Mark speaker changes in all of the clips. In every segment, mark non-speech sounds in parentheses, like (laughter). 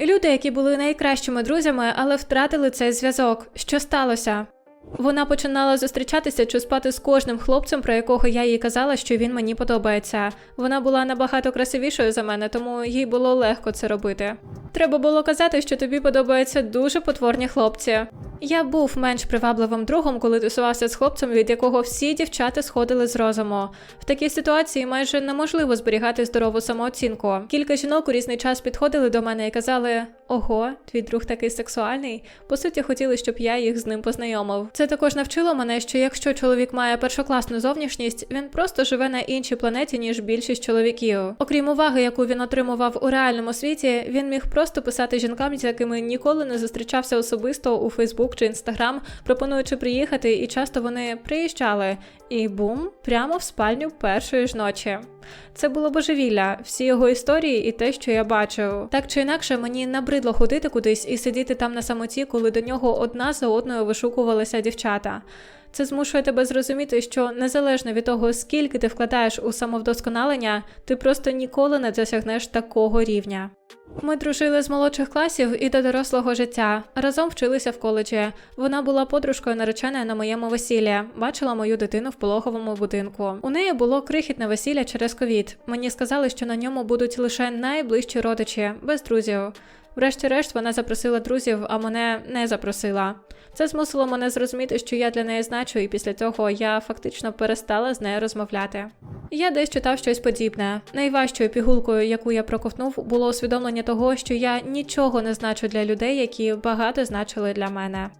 Speaker 1: Люди, які були найкращими друзями, але втратили цей зв'язок. Що сталося? Вона починала зустрічатися чи спати з кожним хлопцем, про якого я їй казала, що він мені подобається. Вона була набагато красивішою за мене, тому їй було легко це робити. Треба було казати, що тобі подобаються дуже потворні хлопці. Я був менш привабливим другом, коли тусувався з хлопцем, від якого всі дівчата сходили з розуму. В такій ситуації майже неможливо зберігати здорову самооцінку. Кілька жінок у різний час підходили до мене і казали: Ого, твій друг такий сексуальний. По суті, хотіли, щоб я їх з ним познайомив. Це також навчило мене, що якщо чоловік має першокласну зовнішність, він просто живе на іншій планеті, ніж більшість чоловіків. Окрім уваги, яку він отримував у реальному світі, він міг просто писати жінкам, з якими ніколи не зустрічався особисто у Фейсбук чи Інстаграм, пропонуючи приїхати, і часто вони приїжджали. І бум, прямо в спальню першої ж ночі. Це було божевілля, всі його історії і те, що я бачив. Так чи інакше, мені набридло ходити кудись і сидіти там на самоті, коли до нього одна за одною вишукувалися дівчата. Це змушує тебе зрозуміти, що незалежно від того, скільки ти вкладаєш у самовдосконалення, ти просто ніколи не досягнеш такого рівня. Ми дружили з молодших класів і до дорослого життя. Разом вчилися в коледжі. Вона була подружкою нареченої на моєму весіллі, бачила мою дитину в пологовому будинку. У неї було крихітне весілля через ковід. Мені сказали, що на ньому будуть лише найближчі родичі, без друзів. Врешті-решт вона запросила друзів, а мене не запросила. Це змусило мене зрозуміти, що я для неї значу, і після цього я фактично перестала з нею розмовляти. Я десь читав щось подібне. Найважчою пігулкою, яку я проковтнув, було усвідомлення того, що я нічого не значу для людей, які багато значили для мене.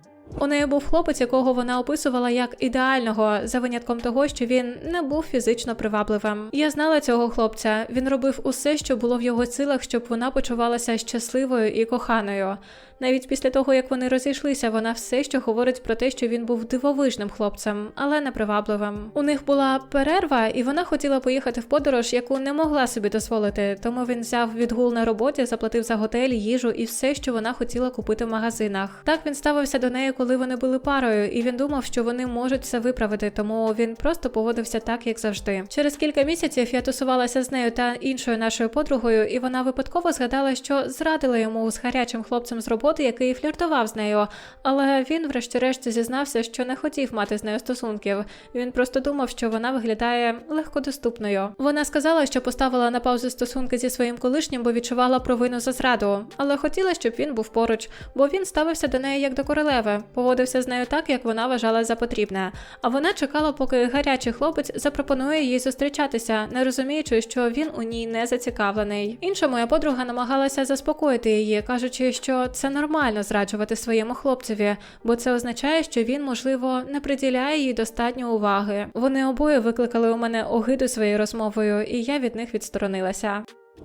Speaker 1: У неї був хлопець, якого вона описувала як ідеального, за винятком того, що він не був фізично привабливим. Я знала цього хлопця. Він робив усе, що було в його силах, щоб вона почувалася щасливою і коханою. Навіть після того, як вони розійшлися, вона все ще говорить про те, що він був дивовижним хлопцем, але не привабливим. У них була перерва, і вона хотіла поїхати в подорож, яку не могла собі дозволити. Тому він взяв відгул на роботі, заплатив за готель, їжу і все, що вона хотіла купити в магазинах. Так він ставився до неї, коли вони були парою, і він думав, що вони можуть все виправити, тому він просто поводився так, як завжди. Через кілька місяців я тусувалася з нею та іншою нашою подругою, і вона випадково згадала, що зрадила йому з гарячим хлопцем з роботи, який фліртував з нею. Але він, врешті-решт, зізнався, що не хотів мати з нею стосунків. Він просто думав, що вона виглядає легкодоступною. Вона сказала, що поставила на паузу стосунки зі своїм колишнім, бо відчувала провину за зраду, але хотіла, щоб він був поруч, бо він ставився до неї як до королеви, поводився з нею так, як вона вважала за потрібне. А вона чекала, поки гарячий хлопець запропонує їй зустрічатися, не розуміючи, що він у ній не зацікавлений. Інша моя подруга намагалася заспокоїти її, кажучи, що це нормально зраджувати своєму хлопцеві, бо це означає, що він, можливо, не приділяє їй достатньо уваги. Вони обоє викликали у мене огиду своєю розмовою, і я від них відсторонилася.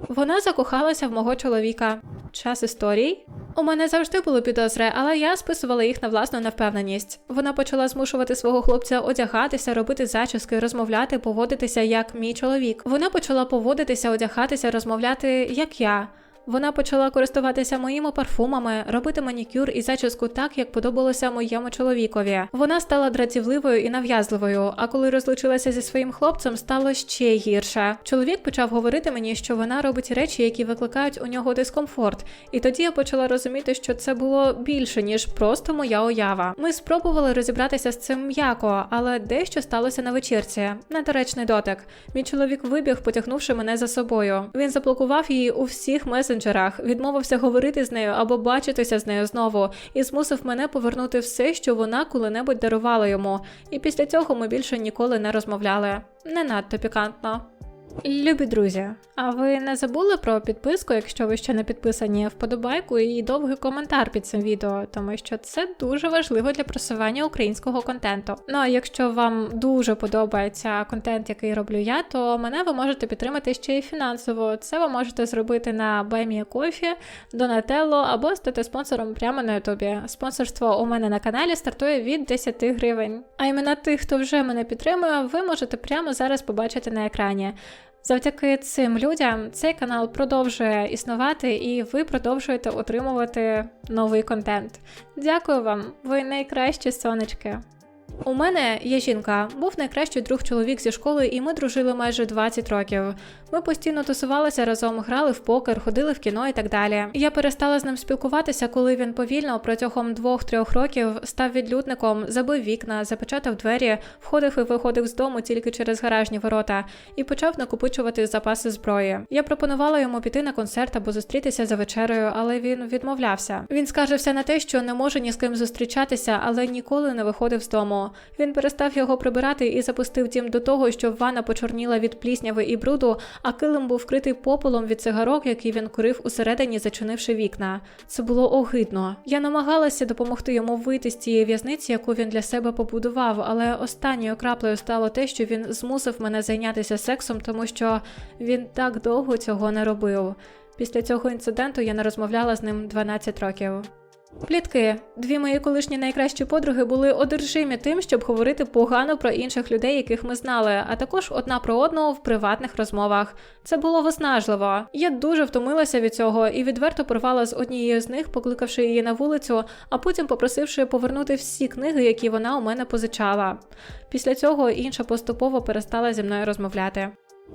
Speaker 1: Вона закохалася в мого чоловіка. Час історій. У мене завжди були підозри, але я списувала їх на власну невпевненість. Вона почала змушувати свого хлопця одягатися, робити зачіски, розмовляти, поводитися як мій чоловік. Вона почала поводитися, одягатися, розмовляти як я. Вона почала користуватися моїми парфумами, робити манікюр і зачіску так, як подобалося моєму чоловікові. Вона стала дратівливою і нав'язливою. А коли розлучилася зі своїм хлопцем, стало ще гірше. Чоловік почав говорити мені, що вона робить речі, які викликають у нього дискомфорт. І тоді я почала розуміти, що це було більше ніж просто моя уява. Ми спробували розібратися з цим м'яко, але дещо сталося на вечірці. Недоречний дотик. Мій чоловік вибіг, потягнувши мене за собою. Він заблокував її у всіх месенджерах, відмовився говорити з нею або бачитися з нею знову, і змусив мене повернути все, що вона коли-небудь дарувала йому. І після цього ми більше ніколи не розмовляли. Не надто пікантно. Любі друзі, а ви не забули про підписку, якщо ви ще не підписані, вподобайку і довгий коментар під цим відео, тому що це дуже важливо для просування українського контенту. Ну а якщо вам дуже подобається контент, який роблю я, то мене ви можете підтримати ще й фінансово. Це ви можете зробити на BuyMeACoffee, Donatello або стати спонсором прямо на Ютубі. Спонсорство у мене на каналі стартує від 10 гривень. А імена тих, хто вже мене підтримує, ви можете прямо зараз побачити на екрані. Завдяки цим людям цей канал продовжує існувати, і ви продовжуєте отримувати новий контент. Дякую вам, ви найкращі сонечки. У мене є жінка, був найкращий друг чоловік зі школи, і ми дружили майже 20 років. Ми постійно тусувалися разом, грали в покер, ходили в кіно і так далі. Я перестала з ним спілкуватися, коли він повільно протягом двох-трьох років став відлюдником, забив вікна, запечатав двері, входив і виходив з дому тільки через гаражні ворота і почав накопичувати запаси зброї. Я пропонувала йому піти на концерт або зустрітися за вечерею, але він відмовлявся. Він скаржився на те, що не може ні з ким зустрічатися, але ніколи не виходив з дому. Він перестав його прибирати і запустив дім до того, що ванна почорніла від плісняви і бруду, а килим був вкритий попелом від цигарок, які він курив усередині, зачинивши вікна. Це було огидно. Я намагалася допомогти йому вийти з цієї в'язниці, яку він для себе побудував, але останньою краплею стало те, що він змусив мене зайнятися сексом, тому що він так довго цього не робив. Після цього інциденту я не розмовляла з ним 12 років. Плітки. Дві мої колишні найкращі подруги були одержимі тим, щоб говорити погано про інших людей, яких ми знали, а також одна про одного в приватних розмовах. Це було виснажливо. Я дуже втомилася від цього і відверто порвала з однією з них, покликавши її на вулицю, а потім попросивши повернути всі книги, які вона у мене позичала. Після цього інша поступово перестала зі мною розмовляти.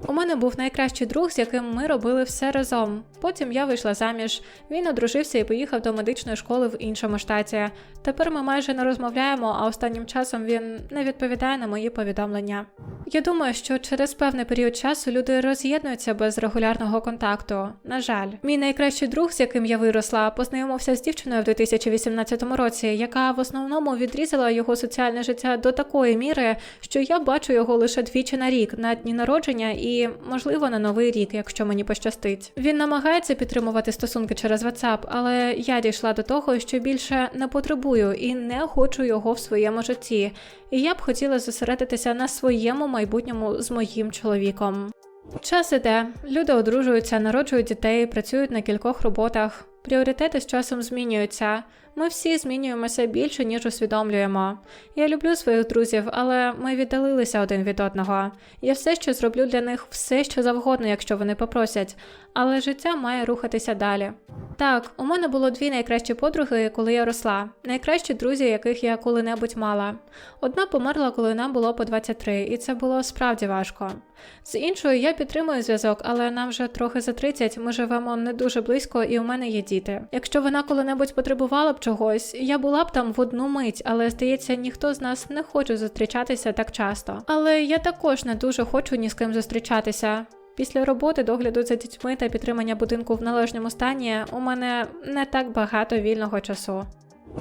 Speaker 1: У мене був найкращий друг, з яким ми робили все разом. Потім я вийшла заміж. Він одружився і поїхав до медичної школи в іншому штаті. Тепер ми майже не розмовляємо, а останнім часом він не відповідає на мої повідомлення. Я думаю, що через певний період часу люди роз'єднуються без регулярного контакту. На жаль, мій найкращий друг, з яким я виросла, познайомився з дівчиною в 2018 році, яка в основному відрізала його соціальне життя до такої міри, що я бачу його лише двічі на рік на дні народження і, можливо, на новий рік, якщо мені пощастить. Він намагається підтримувати стосунки через WhatsApp, але я дійшла до того, що більше не потребую і не хочу його в своєму житті. І я б хотіла зосередитися на своєму майбутньому з моїм чоловіком. Час іде, люди одружуються, народжують дітей, працюють на кількох роботах. Пріоритети з часом змінюються. Ми всі змінюємося більше, ніж усвідомлюємо. Я люблю своїх друзів, але ми віддалилися один від одного. Я все ще зроблю для них все, що завгодно, якщо вони попросять, але життя має рухатися далі. Так, у мене було дві найкращі подруги, коли я росла, найкращі друзі, яких я коли-небудь мала. Одна померла, коли нам було по 23, і це було справді важко. З іншою я підтримую зв'язок, але нам вже трохи за 30, ми живемо не дуже близько, і у мене є діти. Якщо вона коли-небудь потребувала б чогось, я була б там в одну мить, але здається, ніхто з нас не хоче зустрічатися так часто. Але я також не дуже хочу ні з ким зустрічатися. Після роботи, догляду за дітьми та підтримання будинку в належному стані у мене не так багато вільного часу.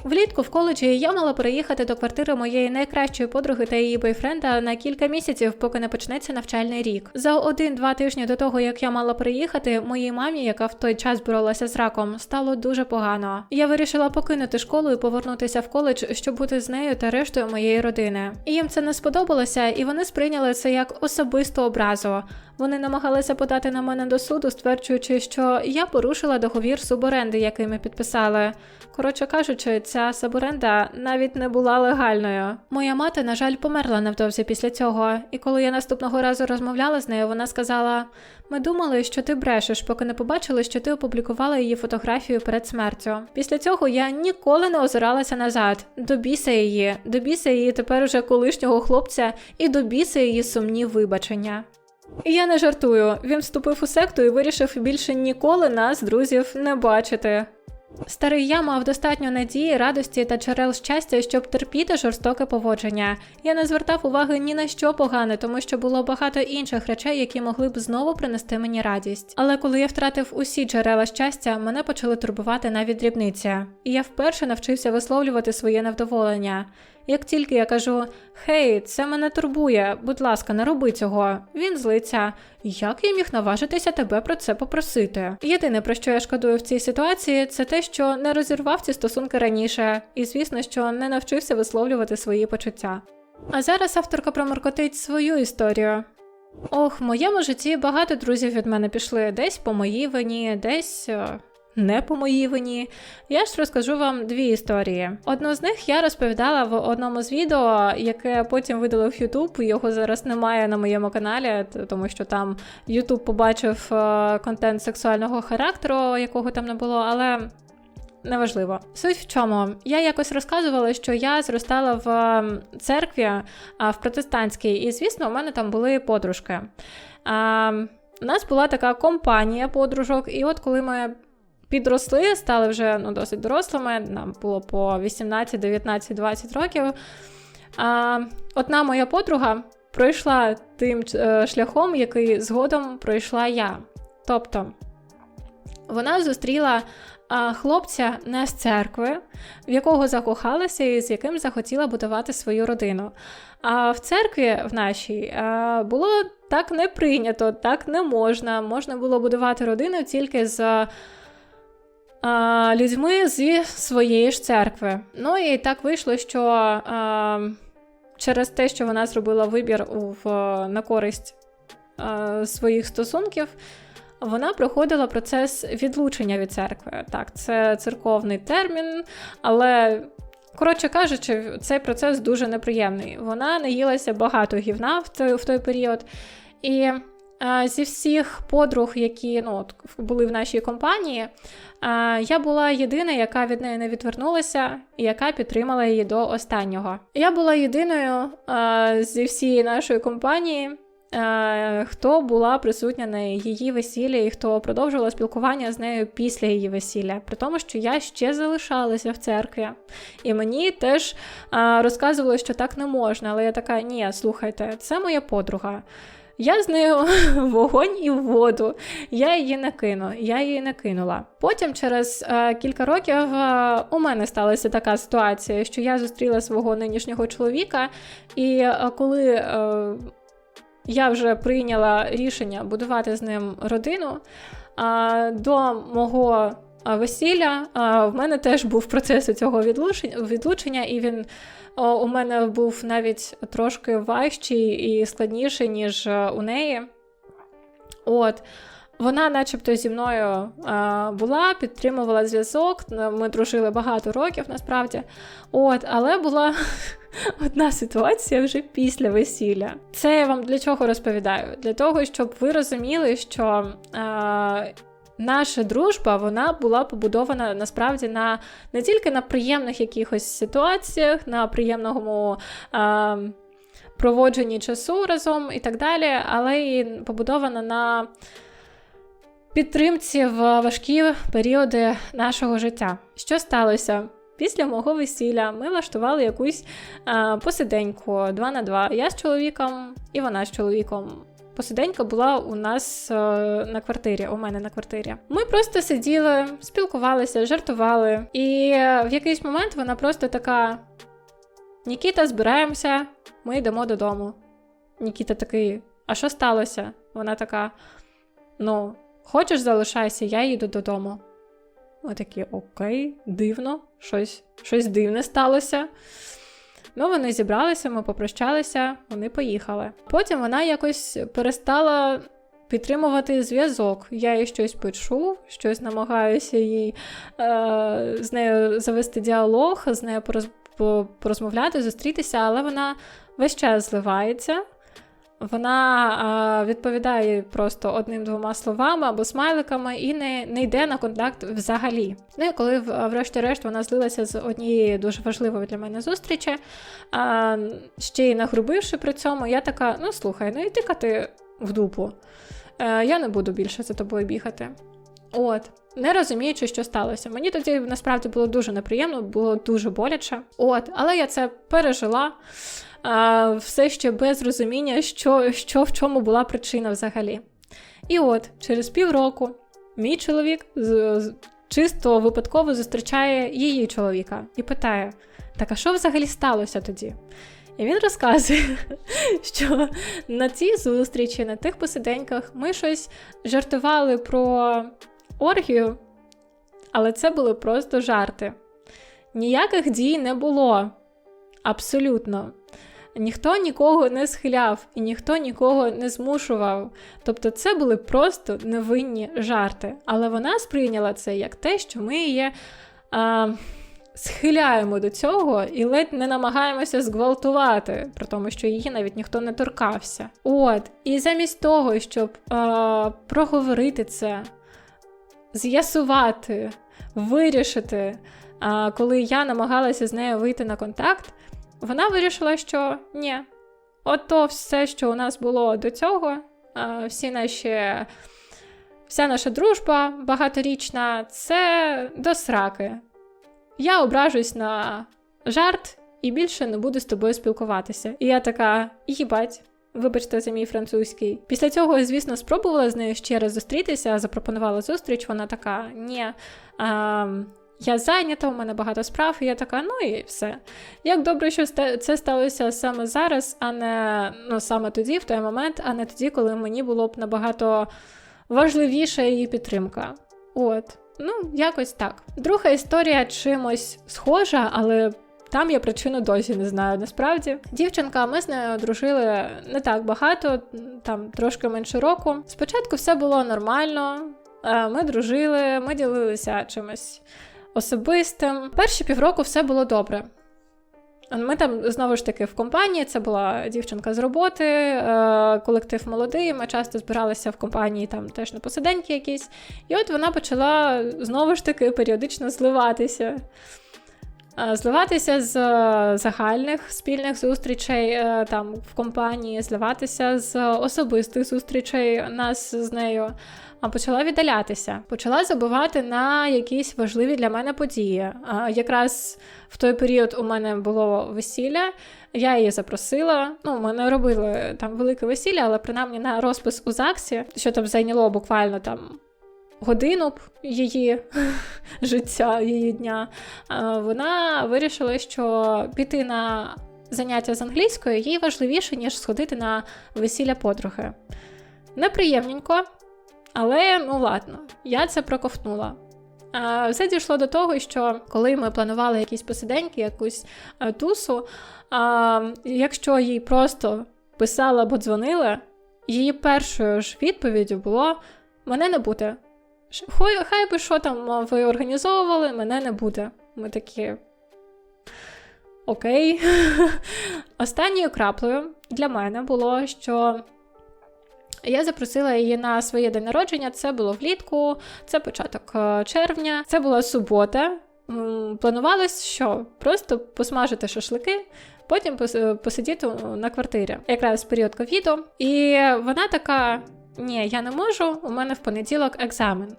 Speaker 1: Влітку в коледжі я мала переїхати до квартири моєї найкращої подруги та її бойфренда на кілька місяців, поки не почнеться навчальний рік. За один-два тижні до того, як я мала приїхати, моїй мамі, яка в той час боролася з раком, стало дуже погано. Я вирішила покинути школу і повернутися в коледж, щоб бути з нею та рештою моєї родини. Їм це не сподобалося, і вони сприйняли це як особисту образу. Вони намагалися подати на мене до суду, стверджуючи, що я порушила договір суборенди, який ми підписали. Коротше кажучи, ця суборенда навіть не була легальною. Моя мати, на жаль, померла невдовзі після цього, і коли я наступного разу розмовляла з нею, вона сказала: ми думали, що ти брешеш, поки не побачили, що ти опублікувала її фотографію перед смертю. Після цього я ніколи не озиралася назад. До біса її, до біса її тепер уже колишнього хлопця, і до біса її сумні вибачення. Я не жартую. Він вступив у секту і вирішив більше ніколи нас, друзів, не бачити. Старий я мав достатньо надії, радості та джерел щастя, щоб терпіти жорстоке поводження. Я не звертав уваги ні на що погане, тому що було багато інших речей, які могли б знову принести мені радість. Але коли я втратив усі джерела щастя, мене почали турбувати навіть дрібниці. І я вперше навчився висловлювати своє невдоволення. Як тільки я кажу Хей, це мене турбує, будь ласка, не роби цього. Він злиться. Як я міг наважитися тебе про це попросити? Єдине, про що я шкодую в цій ситуації, це те, що не розірвав ці стосунки раніше, і звісно, що не навчився висловлювати свої почуття. А зараз авторка проморкотить свою історію. Ох, в моєму житті багато друзів від мене пішли десь по моїй вині, десь е, не по моїй вині. Я ж розкажу вам дві історії. Одну з них я розповідала в одному з відео, яке потім видалив YouTube. Його зараз немає на моєму каналі, тому що там YouTube побачив е, контент сексуального характеру, якого там не було, але. Неважливо. Суть в чому? Я якось розказувала, що я зростала в церкві в протестантській, і, звісно, у мене там були подружки. У нас була така компанія подружок, і от коли ми підросли, стали вже ну, досить дорослими, нам було по 18, 19, 20 років. А, Одна моя подруга пройшла тим е, шляхом, який згодом пройшла я. Тобто вона зустріла хлопця не з церкви, в якого закохалася і з яким захотіла будувати свою родину. А в церкві в нашій було так не прийнято, так не можна. Можна було будувати родину тільки з а, людьми зі своєї ж церкви. Ну і так вийшло, що а, через те, що вона зробила вибір в, на користь а, своїх стосунків. Вона проходила процес відлучення від церкви. Так, це церковний термін, але, коротше кажучи, цей процес дуже неприємний. Вона наїлася багато гівна в той, період. І зі всіх подруг, які ну, були в нашій компанії, я була єдина, яка від неї не відвернулася, і яка підтримала її до останнього. Я була єдиною зі всієї нашої компанії. Хто була присутня на її весіллі і хто продовжувала спілкування з нею після її весілля, при тому, що я ще залишалася в церкві, і мені теж розказували, що так не можна. Але я така: ні, слухайте, це моя подруга. Я з нею (laughs) вогонь і воду. Я її не кину, я її не кинула. Потім, через е, кілька років, е, у мене сталася така ситуація, що я зустріла свого нинішнього чоловіка, і е, коли я вже прийняла рішення будувати з ним родину. А, До мого весілля в мене теж був процес цього відлучення, і він у мене був навіть трошки важчий і складніший, ніж у неї. От. Вона, начебто, зі мною була, підтримувала зв'язок. Ми дружили багато років насправді. От, Але була (laughs) одна ситуація вже після весілля. Це я вам для чого розповідаю? Для того, щоб ви розуміли, що. Наша дружба вона була побудована насправді на не тільки на приємних якихось ситуаціях, на приємному а, проводженні часу разом і так далі, але й побудована на підтримці в важкі періоди нашого життя. Що сталося? Після мого весілля ми влаштували якусь а, посиденьку 2 на 2. Я з чоловіком і вона з чоловіком. Посиденька була у нас а, на квартирі, у мене на квартирі. Ми просто сиділи, спілкувалися, жартували. І в якийсь момент вона просто така: Нікіта, збираємося, ми йдемо додому. Нікіта такий, а що сталося? Вона така: ну, Хочеш, залишайся, я їду додому. Ми такі, окей, дивно, щось щось дивне сталося. Ну, вони зібралися, ми попрощалися, вони поїхали. Потім вона якось перестала підтримувати зв'язок. Я їй щось пишу, щось намагаюся їй е, з нею завести діалог, з нею пороз, порозмовляти, зустрітися, але вона весь час зливається. Вона відповідає просто одним-двома словами або смайликами і не не йде на контакт взагалі. Ну і коли, врешті-решт, вона злилася з однієї дуже важливої для мене зустрічі, а, ще й нагрубивши при цьому, я така: ну слухай, ну іди ти в дупу. Е, я не буду більше за тобою бігати. От, не розуміючи, що сталося. Мені тоді насправді було дуже неприємно, було дуже боляче. От, але я це пережила а, все ще без розуміння, що, що в чому була причина взагалі. І от, через півроку мій чоловік з, з, чисто випадково зустрічає її чоловіка і питає: так, а що взагалі сталося тоді? І він розказує, (laughs) що на цій зустрічі, на тих посиденьках, ми щось жартували про оргію, але це були просто жарти. Ніяких дій не було. Абсолютно ніхто нікого не схиляв і ніхто нікого не змушував. Тобто це були просто невинні жарти. Але вона сприйняла це як те, що ми її а, схиляємо до цього і ледь не намагаємося зґвалтувати, при тому, що її навіть ніхто не торкався. От, і замість того, щоб а, проговорити це, з'ясувати. вирішити, а, коли я намагалася з нею вийти на контакт, вона вирішила, що ні, ото все, що у нас було до цього, всі наші. Вся наша дружба багаторічна це до сраки. Я ображусь на жарт і більше не буду з тобою спілкуватися. І я така, їбать, вибачте за мій французький. Після цього, звісно, спробувала з нею ще раз зустрітися, запропонувала зустріч. Вона така, ні. А, я зайнята, у мене багато справ, і я така, ну і все. Як добре, що це сталося саме зараз, а не ну, саме тоді, в той момент, а не тоді, коли мені було б набагато важливіша її підтримка. От, ну, якось так. Друга історія чимось схожа, але там я причину досі не знаю. Насправді, дівчинка, ми з нею дружили не так багато, там трошки менше року. Спочатку все було нормально. е, Ми дружили, ми ділилися чимось особистим. Перші півроку все було добре. Ми там знову ж таки в компанії. Це була дівчинка з роботи, е, колектив молодий. Ми часто збиралися в компанії там теж на посиденьки якісь. І от вона почала знову ж таки періодично зливатися. Е, Зливатися з е, загальних спільних зустрічей там в компанії, зливатися з особистих зустрічей нас з нею. А почала віддалятися, почала забувати на якісь важливі для мене події. А якраз в той період у мене було весілля, я її запросила. Ну, ми не робили там велике весілля, але принаймні на розпис у ЗАГСі, що там зайняло буквально там годину її (laughs) життя, її дня. Вона вирішила, що піти на заняття з англійської їй важливіше, ніж сходити на весілля подруги. Неприємненько, але ну ладно, я це проковтнула. Все дійшло до того, що коли ми планували якісь посиденьки, якусь е, тусу, якщо їй просто писала або дзвонила, її першою ж відповіддю було: мене не буде. Хай би що там ви організовували, мене не буде. Ми такі. Окей. (laughs) Останньою краплею для мене було, що я запросила її на своє день народження. Це було влітку, це початок е, червня, це була субота. Планувалось, що просто посмажити шашлики, потім посидіти на квартирі, якраз період ковіду. І вона така: ні, я не можу, у мене в понеділок екзамен.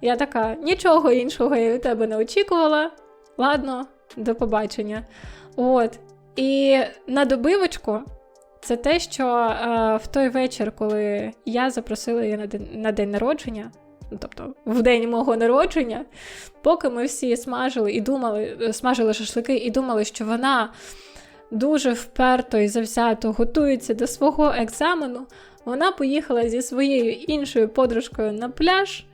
Speaker 1: Я така, нічого іншого я від тебе не очікувала. Ладно, до побачення. От. І на добивочку це те, що е, в той вечір, коли я запросила її на день, на день народження, ну, тобто в день мого народження, поки ми всі смажили і думали, е, смажили шашлики і думали, що вона дуже вперто і завзято готується до свого екзамену, вона поїхала зі своєю іншою подружкою на пляж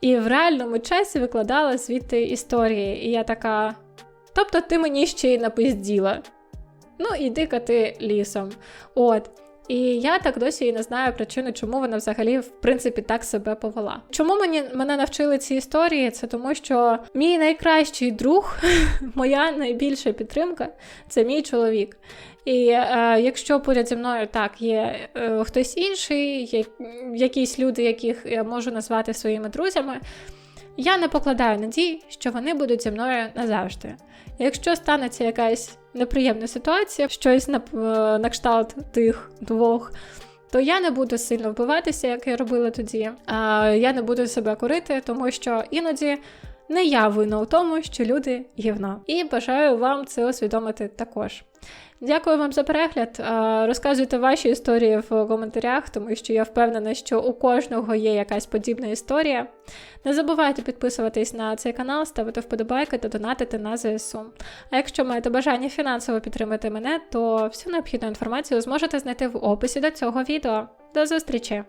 Speaker 1: і в реальному часі викладала звідти історії. І я така. Тобто ти мені ще й напизділа. Ну, іди-ка ти лісом. От. І я так досі і не знаю причини, чому вона взагалі в принципі так себе повела. Чому мені мене навчили ці історії? Це тому, що мій найкращий друг, (laughs) моя найбільша підтримка це мій чоловік. І е, якщо поряд зі мною так є е, хтось інший, є якісь люди, яких я можу назвати своїми друзями, я не покладаю надій, що вони будуть зі мною назавжди. Якщо станеться якась неприємна ситуація, щось на, е, на кшталт тих двох, то я не буду сильно вбиватися, як я робила тоді. А я не буду себе корити, тому що іноді не я винна у тому, що люди гівно. І бажаю вам це усвідомити також. Дякую вам за перегляд. Розказуйте ваші історії в коментарях, тому що я впевнена, що у кожного є якась подібна історія. Не забувайте підписуватись на цей канал, ставити вподобайки та донатити на ЗСУ. А якщо маєте бажання фінансово підтримати мене, то всю необхідну інформацію зможете знайти в описі до цього відео. До зустрічі!